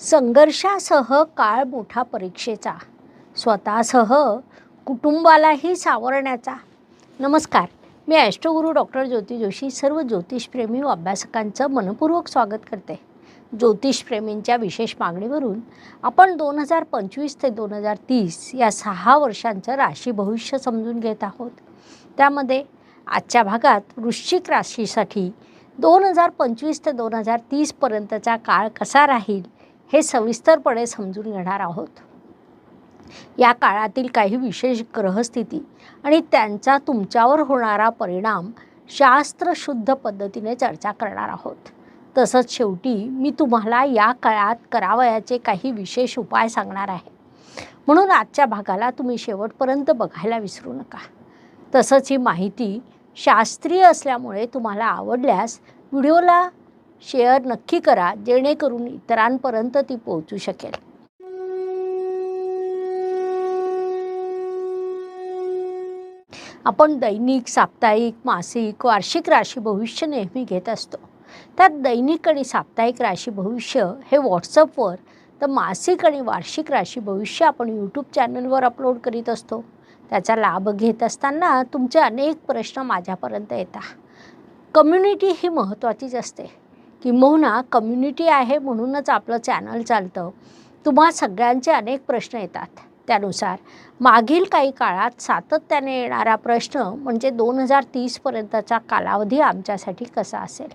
संघर्षासह काळ मोठा परीक्षेचा. स्वतःसह कुटुंबालाही सावरण्याचा. नमस्कार मी ॲस्ट्रोगुरू डॉक्टर ज्योती जोशी सर्व ज्योतिषप्रेमी व अभ्यासकांचं मनपूर्वक स्वागत करते. ज्योतिषप्रेमींच्या विशेष मागणीवरून आपण दोन हजार पंचवीस ते दोन हजार तीस या सहा वर्षांचं राशी भविष्य समजून घेत आहोत. त्यामध्ये आजच्या भागात वृश्चिक राशीसाठी दोन हजार पंचवीस ते दोन हजार तीसपर्यंतचा काळ कसा राहील? हे सविस्तरपणे समजून घेणार आहोत. या काळातील काही विशेष ग्रहस्थिती आणि त्यांचा तुमच्यावर होणारा परिणाम शास्त्रशुद्ध पद्धतीने चर्चा करणार आहोत. तसंच शेवटी मी तुम्हाला या काळात करावयाचे काही विशेष उपाय सांगणार आहे. म्हणून आजच्या भागाला तुम्ही शेवटपर्यंत बघायला विसरू नका. तसंच ही माहिती शास्त्रीय असल्यामुळे तुम्हाला आवडल्यास व्हिडिओला शेअर नक्की करा जेणेकरून इतरांपर्यंत ती पोहोचू शकेल. आपण दैनिक साप्ताहिक मासिक वार्षिक राशी भविष्य नेहमी घेत असतो. त्यात दैनिक आणि साप्ताहिक राशी भविष्य हे व्हॉट्सअपवर तर मासिक आणि वार्षिक राशी भविष्य आपण यूट्यूब चॅनलवर अपलोड करीत असतो. त्याचा लाभ घेत असताना तुमचे अनेक प्रश्न माझ्यापर्यंत येतात. कम्युनिटी ही महत्त्वाचीच असते. किंबहुना कम्युनिटी आहे म्हणूनच आपलं चॅनल चालतं. तुम्हा सगळ्यांचे अनेक प्रश्न येतात. त्यानुसार मागील काही काळात सातत्याने येणारा प्रश्न म्हणजे दोन हजार तीसपर्यंतचा कालावधी आमच्यासाठी कसा असेल?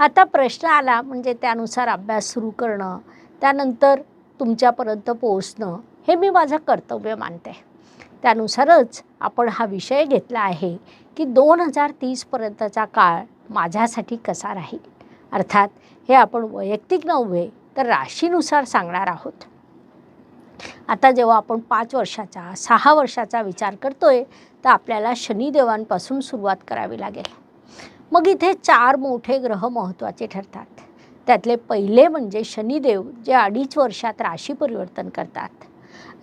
आता प्रश्न आला म्हणजे त्यानुसार अभ्यास सुरू करणं त्यानंतर तुमच्यापर्यंत पोहोचणं हे मी माझं कर्तव्य मानते. त्यानुसारच आपण हा विषय घेतला आहे की दोन हजार तीसपर्यंतचा काळ माझ्यासाठी कसा राहील? अर्थात हे आपण वैयक्तिक नव्हे तर राशीनुसार सांगणार आहोत. आता जेव्हा आपण पाच वर्षाचा सहा वर्षाचा विचार करतोय तर आपल्याला शनिदेवांपासून सुरुवात करावी लागेल. मग इथे चार मोठे ग्रह महत्त्वाचे ठरतात. त्यातले पहिले म्हणजे शनिदेव जे अडीच वर्षात राशी परिवर्तन करतात.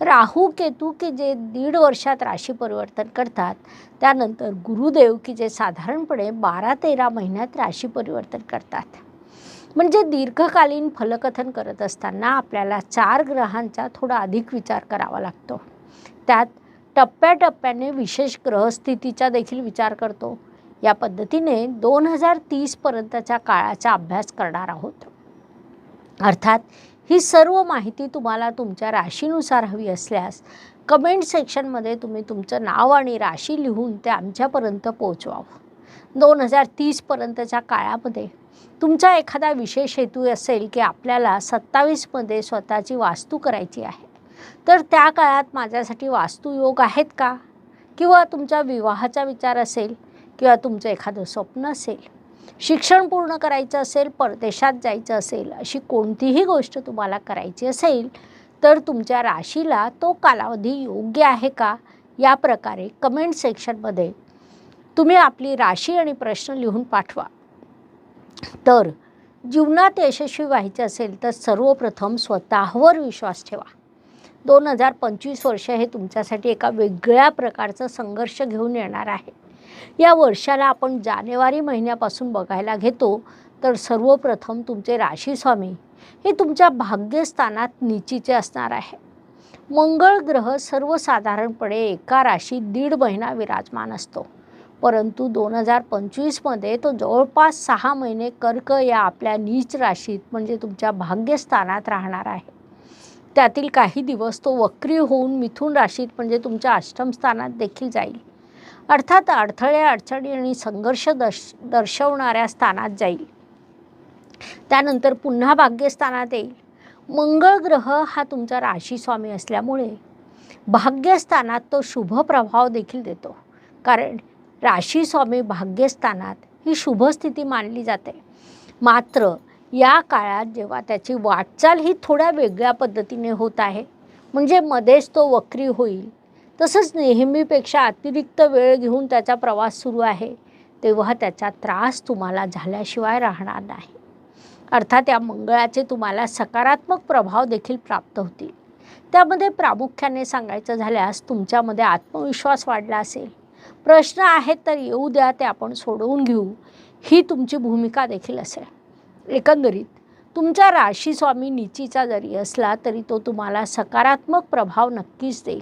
राहू केतू की जे दीड वर्षात राशी परिवर्तन करतात त्यानंतर गुरुदेव की जे साधारणपणे बारा तेरा महिन्यात राशी परिवर्तन करतात. म्हणजे दीर्घकालीन फलकथन करत असताना आपल्याला चार ग्रहांचा थोडा अधिक विचार करावा लागतो. त्यात टप्प्याटप्प्याने विशेष ग्रहस्थितीचा देखील विचार करतो. या पद्धतीने दोन हजार तीसपर्यंतच्या काळाचा अभ्यास करणार आहोत. अर्थात ही सर्व माहिती तुम्हाला तुमच्या राशीनुसार हवी असल्यास कमेंट सेक्शनमध्ये तुम्ही तुमचं नाव आणि राशी लिहून ते आमच्यापर्यंत पोचवावं दोन हजार तीसपर्यंतच्या काळामध्ये तुमचा एखादा विशेष हेतू असेल की आपल्याला सत्तावीसमध्ये स्वतःची वास्तू करायची आहे. तर त्या काळात माझ्यासाठी वास्तुयोग आहेत का? किंवा तुमचा विवाहाचा विचार असेल किंवा तुमचं एखादं स्वप्न असेल. शिक्षण पूर्ण करायचं असेल परदेशात जायचं असेल अशी कोणतीही गोष्ट तुम्हाला करायची असेल तर तुमच्या राशीला तो कालावधी योग्य आहे का? या प्रकारे कमेंट सेक्शनमध्ये तुम्ही आपली राशी आणि प्रश्न लिहून पाठवा. तर जीवनात यशस्वी व्हायचे असेल तर सर्वप्रथम स्वतःवर विश्वास ठेवा. दोन हजार पंचवीस वर्ष हे तुमच्यासाठी एका वेगळ्या प्रकारचं संघर्ष घेऊन येणार आहे. या वर्षाला आपण जानेवारी महिन्यापासून बघायला घेतो तर सर्वप्रथम तुमचे राशीस्वामी हे तुमच्या भाग्यस्थानात निचीचे असणार आहे. मंगळ ग्रह सर्वसाधारणपणे एका राशीत दीड महिना विराजमान असतो. परंतु दोन हजार पंचवीसमध्ये तो जवळपास सहा महिने कर्क या आपल्या नीच राशीत म्हणजे तुमच्या भाग्यस्थानात राहणार आहे. त्यातील काही दिवस तो वक्री होऊन मिथुन राशीत म्हणजे तुमच्या अष्टमस्थानात देखील जाईल. अर्थात अडथळे अडचणी आणि संघर्ष दर्श दर्शवणाऱ्या स्थानात जाईल. त्यानंतर पुन्हा भाग्यस्थानात येईल. मंगळ ग्रह हा तुमचा राशीस्वामी असल्यामुळे भाग्यस्थानात तो शुभ प्रभाव देखील देतो. कारण राशीस्वामी भाग्यस्थानात ही शुभस्थिती मानली जाते. मात्र या काळात जेव्हा त्याची वाटचाल ही थोड्या वेगळ्या पद्धतीने होत आहे म्हणजे मध्येच तो वक्री होईल तसंच नेहमीपेक्षा अतिरिक्त वेळ घेऊन त्याचा प्रवास सुरू आहे तेव्हा त्याचा त्रास तुम्हाला झाल्याशिवाय राहणार नाही. अर्थात या मंगळाचे तुम्हाला सकारात्मक प्रभाव देखील प्राप्त होतील. त्यामध्ये प्रामुख्याने सांगायचं झाल्यास तुमच्यामध्ये आत्मविश्वास वाढला असेल. प्रश्न आहेत तर येऊ द्या ते आपण सोडवून घेऊ. ही तुमची भूमिका देखील असेल. एकंदरीत तुमचा राशी स्वामी निचीचा जरी असला तरी तो तुम्हाला सकारात्मक प्रभाव नक्कीच देईल.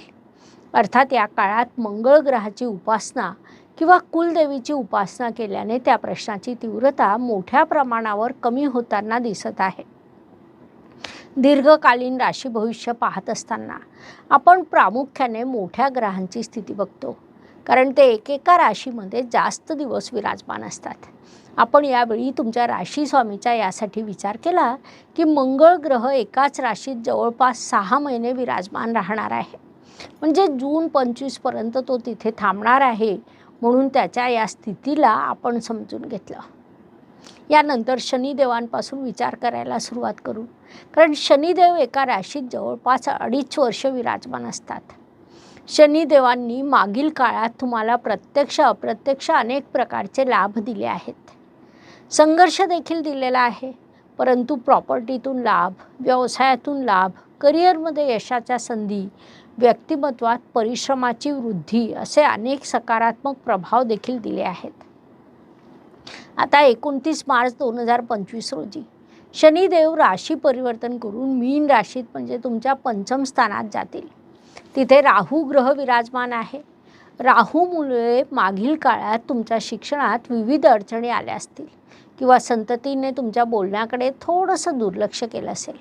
अर्थात या काळात मंगळ ग्रहाची उपासना किंवा कुलदेवीची उपासना केल्याने त्या प्रश्नाची तीव्रता मोठ्या प्रमाणावर कमी होताना दिसत आहे. दीर्घकालीन राशी भविष्य पाहत असताना आपण प्रामुख्याने मोठ्या ग्रहांची स्थिती बघतो. कारण ते एकेका राशीमध्ये जास्त दिवस विराजमान असतात. आपण यावेळी तुमच्या राशी स्वामीचा यासाठी विचार केला की मंगळ ग्रह एकाच राशीत जवळपास सहा महिने विराजमान राहणार आहे. म्हणजे जून पंचवीसपर्यंत तो तिथे थांबणार आहे म्हणून त्याच्या या स्थितीला आपण समजून घेतलं. यानंतर शनिदेवांपासून विचार करायला सुरुवात करू. कारण शनिदेव एका राशीत जवळपास अडीच वर्ष विराजमान असतात. शनिदेवांनी मागील काळात तुम्हाला प्रत्यक्ष अप्रत्यक्ष अनेक प्रकारचे लाभ दिले आहेत. संघर्ष देखील दिलेला आहे. परंतु प्रॉपर्टीतून लाभ व्यवसायातून लाभ करिअरमध्ये यशाच्या संधी व्यक्तिमत्वात परिश्रमाची वृद्धी असे अनेक सकारात्मक प्रभाव देखील दिले आहेत. आता एकोणतीस मार्च दोन हजार पंचवीस रोजी शनिदेव राशी परिवर्तन करून मीन राशीत म्हणजे तुमच्या पंचम स्थानात जातील. तिथे राहू ग्रह विराजमान आहे. राहूमुळे मागील काळात तुमच्या शिक्षणात विविध अडचणी आल्या असतील किंवा संततीने तुमच्या बोलण्याकडे थोडंसं दुर्लक्ष केलं असेल.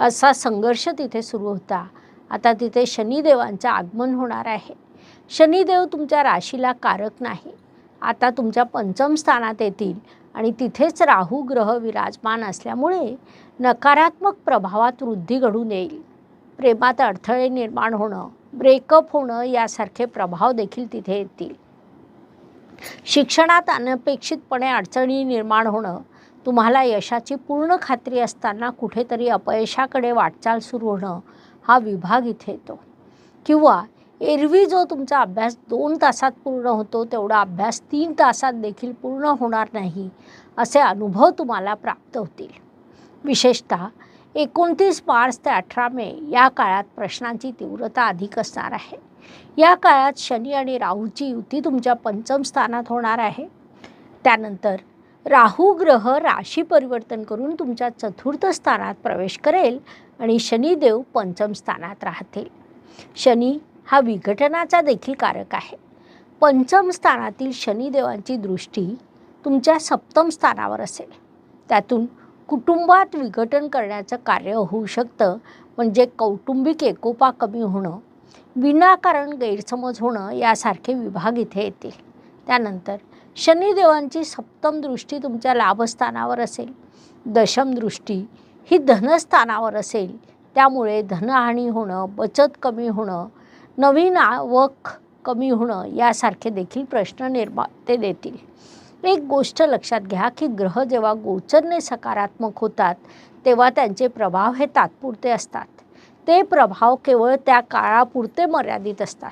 असा संघर्ष तिथे सुरू होता. आता तिथे शनिदेवांचं आगमन होणार आहे. शनिदेव तुमच्या राशीला कारक नाही. आता तुमच्या पंचम स्थानात येतील आणि तिथेच राहू ग्रह विराजमान असल्यामुळे नकारात्मक प्रभावात वृद्धी घडून येईल. प्रेमात अडथळे निर्माण होणं ब्रेकअप होणं यासारखे प्रभाव देखील तिथे येतील. शिक्षणात अनपेक्षितपणे अडचणी निर्माण होणं तुम्हाला यशाची पूर्ण खात्री असताना कुठेतरी अपयशाकडे वाटचाल सुरू होणं हा विभाग इथे येतो. किंवा एरवी जो तुमचा अभ्यास दोन तासात पूर्ण होतो तेवढा अभ्यास तीन तासात देखील पूर्ण होणार नाही असे अनुभव तुम्हाला प्राप्त होतील. विशेषतः एकोणतीस मार्च ते अठरा मे या काळात प्रश्नांची तीव्रता अधिक असणार आहे. या काळात शनी आणि राहूची युती तुमच्या पंचम स्थानात होणार आहे. त्यानंतर राहू ग्रह राशी परिवर्तन करून तुमच्या चतुर्थ स्थानात प्रवेश करेल आणि शनिदेव पंचम स्थानात राहतील. शनी हा विघटनाचा देखील कारक आहे. पंचम स्थानातील शनिदेवांची दृष्टी तुमच्या सप्तम स्थानावर असेल. त्यातून कुटुंबात विघटन करण्याचं कार्य होऊ शकतं. म्हणजे कौटुंबिक एकोपा कमी होणं विनाकारण गैरसमज होणं यासारखे विभाग इथे येतील. त्यानंतर शनिदेवांची सप्तम दृष्टी तुमच्या लाभस्थानावर असेल. दशम दृष्टी ही धनस्थानावर असेल. त्यामुळे धनहानी होणं बचत कमी होणं नवीन आवक कमी होणं यासारखे देखील प्रश्न निर्मा ते देतील. एक गोष्ट लक्षात घ्या की ग्रह जेव्हा गोचरने सकारात्मक होतात तेव्हा त्यांचे प्रभाव हे तात्पुरते असतात. ते प्रभाव केवळ त्या काळापुरते मर्यादित असतात.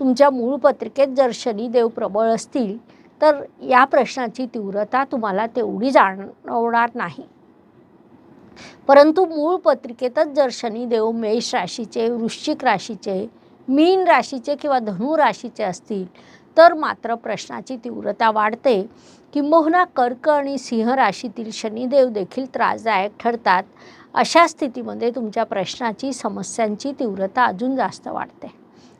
तुमच्या मूळ पत्रिकेत जर शनिदेव प्रबळ असतील तर या प्रश्नाची तीव्रता तुम्हाला तेवढी जाणवणार नाही. परंतु मूळ पत्रिकेतच जर शनिदेव मेष राशीचे वृश्चिक राशीचे मीन राशीचे किंवा धनु राशीचे असतील तर मात्र प्रश्नाची तीव्रता वाढते. किंबहुना कर्क आणि सिंह राशीतील शनिदेव देखील त्रासदायक ठरतात. अशा स्थितीमध्ये तुमच्या प्रश्नाची समस्यांची तीव्रता अजून जास्त वाढते.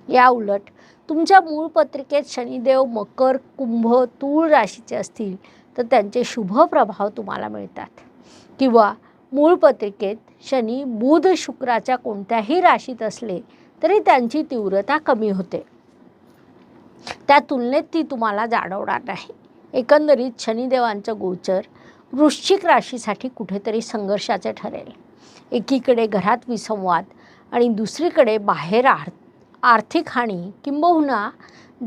या उलट तुमच्या मूळ पत्रिकेत शनिदेव मकर कुंभ तूळ राशीचे असतील तर त्यांचे शुभ प्रभाव तुम्हाला मिळतात. किंवा मूळ पत्रिकेत शनी बुध शुक्राच्या कोणत्याही राशीत असले तरी त्यांची तीव्रता कमी होते. त्या तुलनेत ती तुम्हाला जाणवणार नाही. एकंदरीत शनिदेवांचं गोचर वृश्चिक राशीसाठी कुठेतरी संघर्षाचे ठरेल. एकीकडे घरात विसंवाद आणि दुसरीकडे बाहेर आर् आर्थिक हानी किंबहुना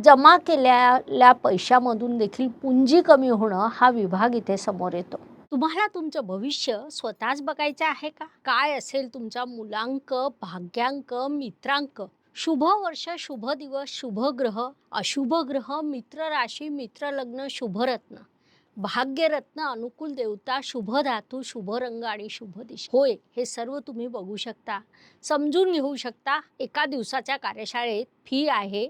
जमा केलेल्या पैशामधून देखील पुंजी कमी होणं हा विभाग इथे समोर येतो. तुम्हाला तुमचं भविष्य स्वतःच बघायचं आहे का? काय असेल तुमचा मुलांक भाग्यांक मित्रांक? शुभ वर्ष शुभ दिवस शुभ ग्रह अशुभ ग्रह मित्र राशी मित्र लग्न शुभरत्न भाग्यरत्न अनुकूल देवता शुभ धातू शुभ रंग आणि शुभ दिशा. होय हे सर्व तुम्ही बघू शकता. समजून घेऊ शकता एका दिवसाच्या कार्यशाळेत फी आहे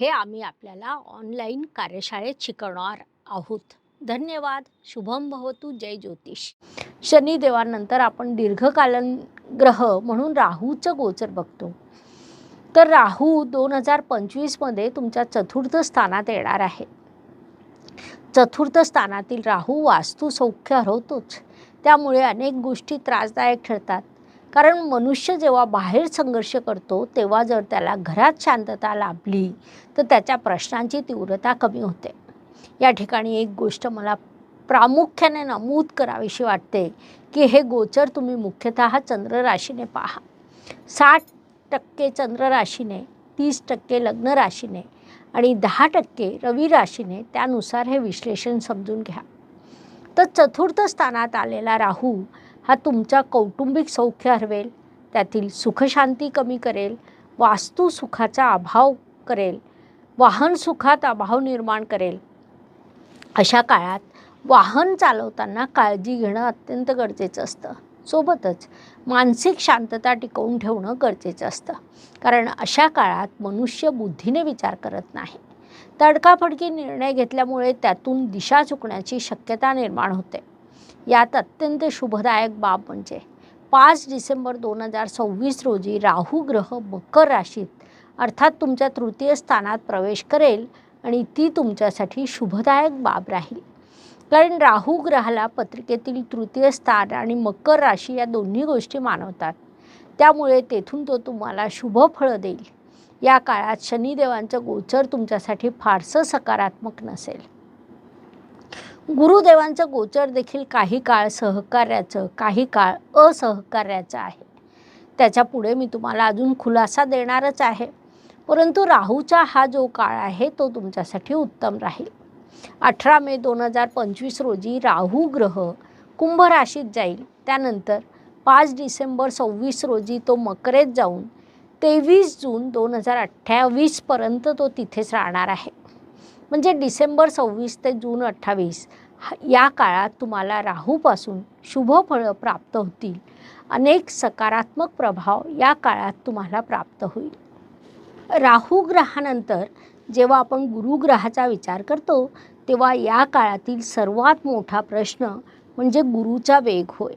हे आम्ही आपल्याला ऑनलाईन कार्यशाळेत शिकवणार आहोत. धन्यवाद. शुभम भवतु. जय ज्योतिष. शनिदेवानंतर आपण दीर्घकालीन ग्रह म्हणून राहूचं गोचर बघतो. तर राहू दोन हजार पंचवीसमध्ये तुमच्या चतुर्थ स्थानात येणार आहे. चतुर्थ स्थानातील राहू वास्तू सौख्य हरवतोच. त्यामुळे अनेक गोष्टी त्रासदायक ठरतात. कारण मनुष्य जेव्हा बाहेर संघर्ष करतो तेव्हा जर त्याला घरात शांतता लाभली तर त्याच्या प्रश्नांची तीव्रता कमी होते. या ठिकाणी एक गोष्ट मला प्रामुख्याने नमूद करावीशी वाटते की हे गोचर तुम्ही मुख्यतः चंद्र राशीने पहा. साठ टक्के चंद्र राशीने तीस टक्के लग्न राशीने आणि दहा टक्के रवी राशीने त्यानुसार हे विश्लेषण समजून घ्या. तर चतुर्थ स्थानात आलेला राहू हा तुमच्या कौटुंबिक सौख्य हरवेल त्यातील सुखशांती कमी करेल वास्तू सुखाचा अभाव करेल वाहन सुखात अभाव निर्माण करेल. अशा काळात वाहन चालवताना काळजी घेणं अत्यंत गरजेचं असतं. सोबतच मानसिक शांतता टिकवून ठेवणं गरजेचं असतं. कारण अशा काळात मनुष्य बुद्धीने विचार करत नाही. तडकाफडकी निर्णय घेतल्यामुळे त्यातून दिशा चुकण्याची शक्यता निर्माण होते. यात अत्यंत शुभदायक बाब म्हणजे पाच डिसेंबर दोन हजार सव्वीस रोजी राहू ग्रह मकर राशीत अर्थात तुमच्या तृतीय स्थानात प्रवेश करेल आणि ती तुमच्यासाठी शुभदायक बाब राहील. कारण राहू ग्रहाला पत्रिकेतील तृतीय स्थान आणि मकर राशी या दोन्ही गोष्टी मानवतात. त्यामुळे तेथून तो तुम्हाला शुभ फळं देईल. या काळात शनिदेवांचं गोचर तुमच्यासाठी फारसं सकारात्मक नसेल. गुरुदेवांचं गोचर देखील काही काळ सहकार्याचं काही काळ असहकार्याचं आहे. त्याच्या पुढे मी तुम्हाला अजून खुलासा देणारच आहे. परंतु राहूचा हा जो काळ आहे तो तुमच्यासाठी उत्तम राहील. अठरा मे दोन हजार पंचवीस रोजी राहू ग्रह कुंभ राशीत जाईल. त्यानंतर पाच डिसेंबर सव्वीस रोजी तो मकरेत जाऊन तेवीस जून दोन हजार अठ्ठावीसपर्यंत तो तिथेच राहणार आहे. म्हणजे डिसेंबर सव्वीस ते जून अठ्ठावीस या काळात तुम्हाला राहूपासून शुभ फळं प्राप्त होतील. अनेक सकारात्मक प्रभाव या काळात तुम्हाला प्राप्त होईल. राहू ग्रहानंतर जेव्हा आपण गुरुग्रहाचा विचार करतो तेव्हा या काळातील सर्वात मोठा प्रश्न म्हणजे गुरुचा वेग होय.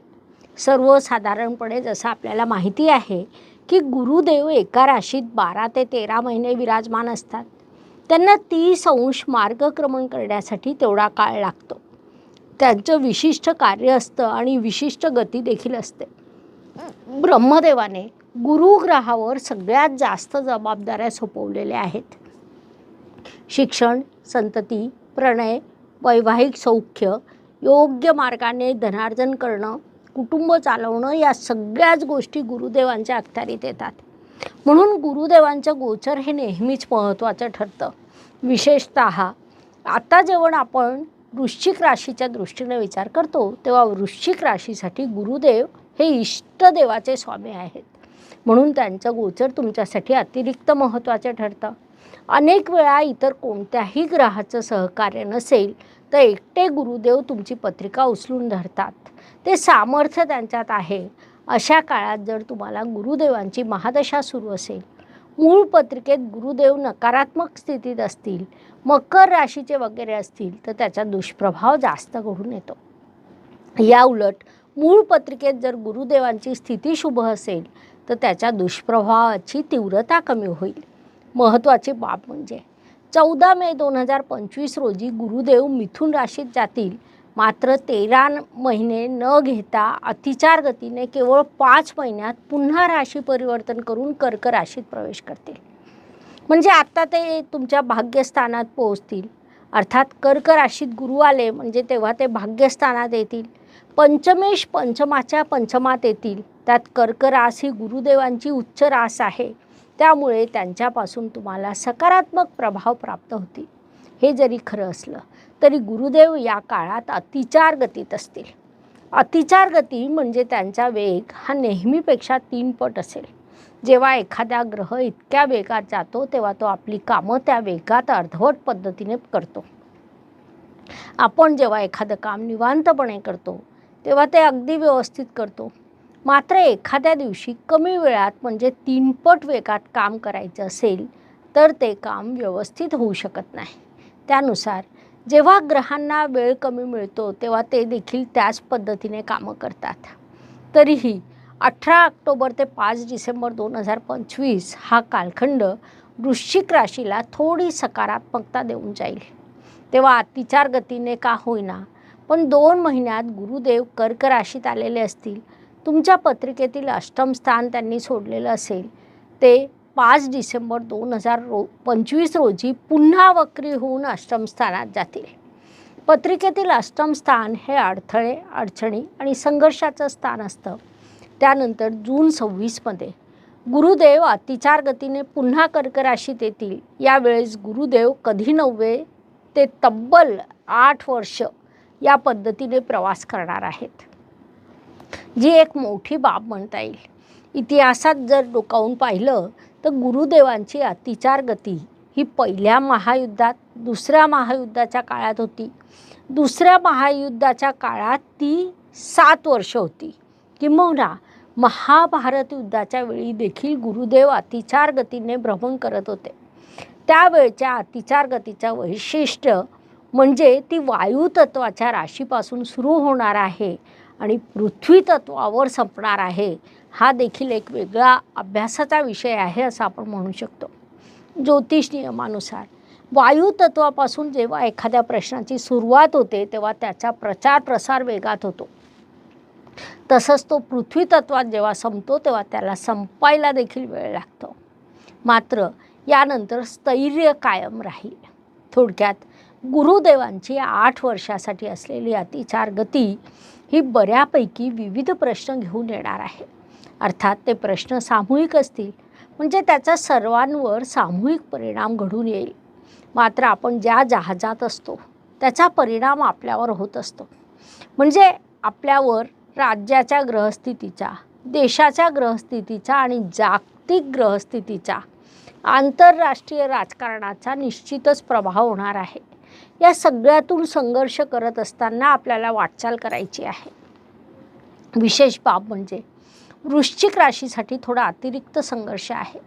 सर्वसाधारणपणे जसं आपल्याला माहिती आहे की गुरुदेव एका राशीत बारा ते तेरा महिने विराजमान असतात. त्यांना तीस अंश मार्गक्रमण करण्यासाठी तेवढा काळ लागतो. त्यांचं विशिष्ट कार्य असतं आणि विशिष्ट गती देखील असते. ब्रह्मदेवाने गुरुग्रहावर सगळ्यात जास्त जबाबदाऱ्या सोपवलेल्या आहेत. शिक्षण संतती प्रणय वैवाहिक सौख्य योग्य मार्गाने धनार्जन करणं कुटुंब चालवणं या सगळ्याच गोष्टी गुरुदेवांच्या अखत्यारीत येतात. म्हणून गुरुदेवांचं गोचर हे नेहमीच महत्त्वाचं ठरतं. विशेषत आता जेव्हा आपण वृश्चिक राशीच्या दृष्टीने विचार करतो तेव्हा वृश्चिक राशीसाठी गुरुदेव हे इष्टदेवाचे स्वामी आहेत. म्हणून त्यांचं गोचर तुमच्यासाठी अतिरिक्त महत्त्वाचं ठरतं. अनेक वेळा इतर कोणत्याही ग्रहाचं सहकार्य नसेल तर एकटे गुरुदेव तुमची पत्रिका उचलून धरतात. ते सामर्थ्य त्यांच्यात आहे. अशा काळात जर तुम्हाला गुरुदेवांची महादशा सुरू असेल मूळ पत्रिकेत गुरुदेव नकारात्मक स्थितीत असतील मकर राशीचे वगैरे असतील तर त्याचा दुष्प्रभाव जास्त घडून येतो. या उलट मूळ पत्रिकेत जर गुरुदेवांची स्थिती शुभ असेल तर त्याच्या दुष्प्रभावाची तीव्रता कमी होईल. महत्त्वाची बाब म्हणजे चौदा मे दोन हजार पंचवीस रोजी गुरुदेव मिथुन राशीत जातील मात्र तेरा महिने न घेता अतिचार गतीने केवळ पाच महिन्यात पुन्हा राशी परिवर्तन करून कर्क राशीत प्रवेश करतील. म्हणजे आत्ता ते तुमच्या भाग्यस्थानात पोहोचतील. अर्थात कर्क राशीत गुरु आले म्हणजे तेव्हा ते भाग्यस्थानात येतील. पंचमेश पंचमाच्या पंचमात येतील. त्यात कर्क रास ही गुरुदेवांची उच्च रास आहे. त्यामुळे त्यांच्यापासून तुम्हाला सकारात्मक प्रभाव प्राप्त होतील. हे जरी खरं असलं तरी गुरुदेव या काळात अतिचार गतीत असतील. अतिचार गती म्हणजे त्यांचा वेग हा नेहमीपेक्षा तीन पट असेल. जेव्हा एखादा ग्रह इतक्या वेगात जातो तेव्हा तो आपली कामं त्या वेगात अर्धवट पद्धतीने करतो. आपण जेव्हा एखादं काम निवांतपणे करतो तेव्हा ते अगदी व्यवस्थित करतो. मात्र एखाद्या दिवशी कमी वेळात म्हणजे तीनपट वेगात काम करायचं असेल तर ते काम व्यवस्थित होऊ शकत नाही. त्यानुसार जेव्हा ग्रहांना वेळ कमी मिळतो तेव्हा ते देखील त्याच पद्धतीने कामं करतात. तरीही अठरा ऑक्टोबर ते पाच डिसेंबर दोन हजार पंचवीस हा कालखंड वृश्चिक राशीला थोडी सकारात्मकता देऊन जाईल. तेव्हा अतिचार गतीने का होईना पण दोन महिन्यात गुरुदेव कर्क राशीत आलेले असतील तुमच्या पत्रिकेतील अष्टम स्थान त्यांनी सोडलेलं असेल ते पाच डिसेंबर दोन हजार रो पंचवीस रोजी पुन्हा वक्री होऊन अष्टमस्थानात जातील. पत्रिकेतील अष्टम स्थान हे अडथळे अडचणी आणि संघर्षाचं स्थान असतं. त्यानंतर जून सव्वीसमध्ये गुरुदेव अतिचार गतीने पुन्हा कर्क राशीत येतील. यावेळेस गुरुदेव कधी नव्हे ते तब्बल आठ वर्ष या पद्धतीने प्रवास करणार आहेत. जी एक मोठी बाब म्हणता येईल. इतिहासात जर डोकावून पाहिलं तर गुरुदेवांची अतिचार गती ही पहिल्या महायुद्धात दुसऱ्या महायुद्धाच्या काळात होती. दुसऱ्या महायुद्धाच्या काळात ती सात वर्ष होती. किंबहुना महाभारत युद्धाच्या वेळी देखील गुरुदेव अतिचार गतीने भ्रमण करत होते. त्यावेळच्या अतिचार गतीचं वैशिष्ट्य म्हणजे ती वायुतत्वाच्या राशीपासून सुरू होणार आहे आणि पृथ्वी तत्वावर संपणार आहे. हा देखील एक वेगळा अभ्यासाचा विषय आहे असं आपण म्हणू शकतो. ज्योतिष नियमानुसार. वायुतत्वापासून जेव्हा एखाद्या प्रश्नाची सुरुवात होते तेव्हा त्याचा प्रचार प्रसार वेगात होतो. तसंच तो पृथ्वी तत्वात जेव्हा संपतो तेव्हा त्याला संपायला देखील वेळ लागतो. मात्र यानंतर स्थैर्य कायम राहील. थोडक्यात गुरुदेवांची आठ वर्षासाठी असलेली अतिचार गती ही बऱ्यापैकी विविध प्रश्न घेऊन येणार आहे. अर्थात ते प्रश्न सामूहिक असतील म्हणजे त्याचा सर्वांवर सामूहिक परिणाम घडून येईल. मात्र आपण ज्या जहाजात असतो त्याचा परिणाम आपल्यावर होत असतो. म्हणजे आपल्यावर राज्याच्या ग्रहस्थितीचा देशाच्या ग्रहस्थितीचा आणि जागतिक ग्रहस्थितीचा आंतरराष्ट्रीय राजकारणाचा निश्चितच प्रभाव होणार आहे. या सगळ्यातून संघर्ष करत असताना आपल्याला वाटचाल करायची आहे. विशेष बाब म्हणजे वृश्चिक राशीसाठी थोडा अतिरिक्त संघर्ष आहे.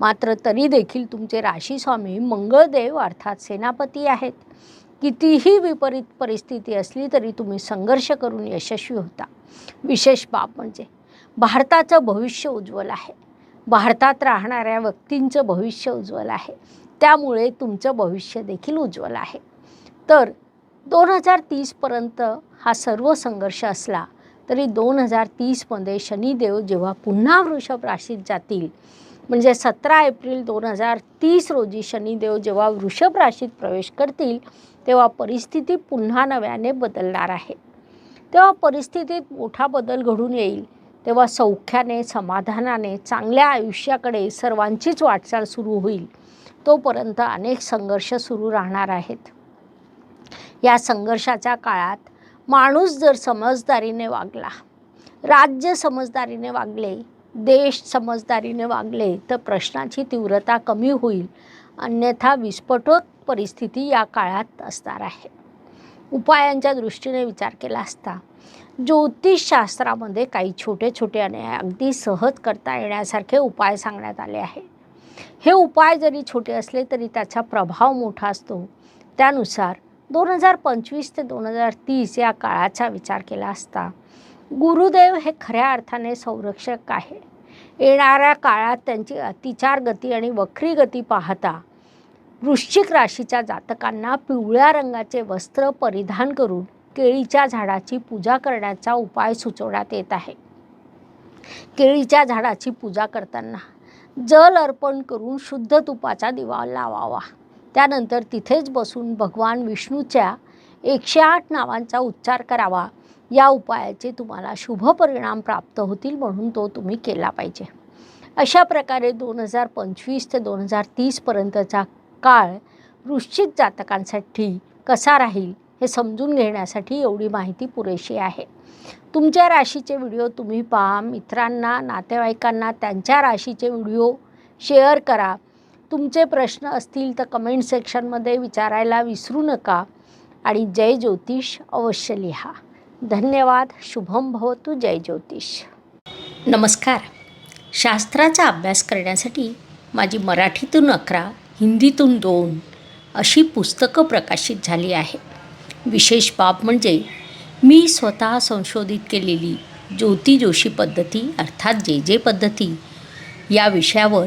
मात्र तरी देखील तुमचे राशीस्वामी मंगळदेव अर्थात सेनापती आहेत. कितीही विपरीत परिस्थिती असली तरी तुम्ही संघर्ष करून यशस्वी होता. विशेष बाब म्हणजे भारताचं भविष्य उज्ज्वल आहे. भारतात राहणाऱ्या व्यक्तींचं भविष्य उज्ज्वल आहे. त्यामुळे तुमचं भविष्य देखील उज्ज्वल आहे. तर दोन हजार तीसपर्यंत हा सर्व संघर्ष असला तरी दोन हजार तीसमध्ये शनिदेव जेव्हा पुन्हा वृषभ राशीत जातील म्हणजे सतरा एप्रिल दोन हजार तीस रोजी शनिदेव जेव्हा वृषभ राशीत प्रवेश करतील तेव्हा परिस्थिती पुन्हा नव्याने बदलणार आहे. तेव्हा परिस्थितीत मोठा बदल घडून येईल. तेव्हा सौख्याने समाधानाने चांगल्या आयुष्याकडे सर्वांचीच वाटचाल सुरू होईल. तोपर्यंत अनेक संघर्ष सुरू राहणार आहेत. या संघर्षाच्या काळात माणूस जर समजदारीने वागला राज्य समजदारीने वागले देश समजदारीने वागले तर प्रश्नाची तीव्रता कमी होईल. अन्यथा विस्फोटक परिस्थिती या काळात असणार आहे. उपायांच्या दृष्टीने विचार केला असता ज्योतिषशास्त्रामध्ये काही छोटे छोटे आणि अगदी सहज करता येण्यासारखे उपाय सांगण्यात आले आहे हे उपाय जरी छोटे असले तरी त्याचा प्रभाव मोठा असतो. त्यानुसार दोन हजार पंचवीस ते दोन हजार तीस या काळाचा विचार केला असता गुरुदेव हे खऱ्या अर्थाने संरक्षक आहे. येणाऱ्या काळात त्यांची अतिचार गती आणि वक्री गती पाहता वृश्चिक राशीच्या जातकांना पिवळ्या रंगाचे वस्त्र परिधान करून केळीच्या झाडाची पूजा करण्याचा उपाय सुचवण्यात येत आहे. केळीच्या झाडाची पूजा करताना जल अर्पण करून शुद्ध तुपाचा दिवा लावावा. त्यानंतर तिथेच बसून भगवान विष्णूच्या एकशे आठ नावांचा उच्चार करावा. या उपायाचे तुम्हाला शुभ परिणाम प्राप्त होतील म्हणून तो तुम्ही केला पाहिजे. अशा प्रकारे दोन हजार पंचवीस ते दोन हजार तीसपर्यंतचा काळ वृश्चिक जातकांसाठी कसा राहील हे समजून घेण्यासाठी एवढी माहिती पुरेशी आहे. तुमच्या राशीचे व्हिडिओ तुम्ही पहा. मित्रांना नातेवाईकांना त्यांच्या राशीचे व्हिडिओ शेअर करा. तुमचे प्रश्न असतील तर कमेंट सेक्शनमध्ये विचारायला विसरू नका. आणि जय ज्योतिष अवश्य लिहा. धन्यवाद. शुभम भवतु. जय ज्योतिष. नमस्कार. शास्त्राचा अभ्यास करण्यासाठी माझी मराठीतून अकरा हिंदीतून दोन अशी पुस्तकं प्रकाशित झाली आहे विशेष बाब म्हणजे मी स्वतः संशोधित केलेली ज्योती जोशी पद्धती अर्थात जे जे पद्धती या विषयावर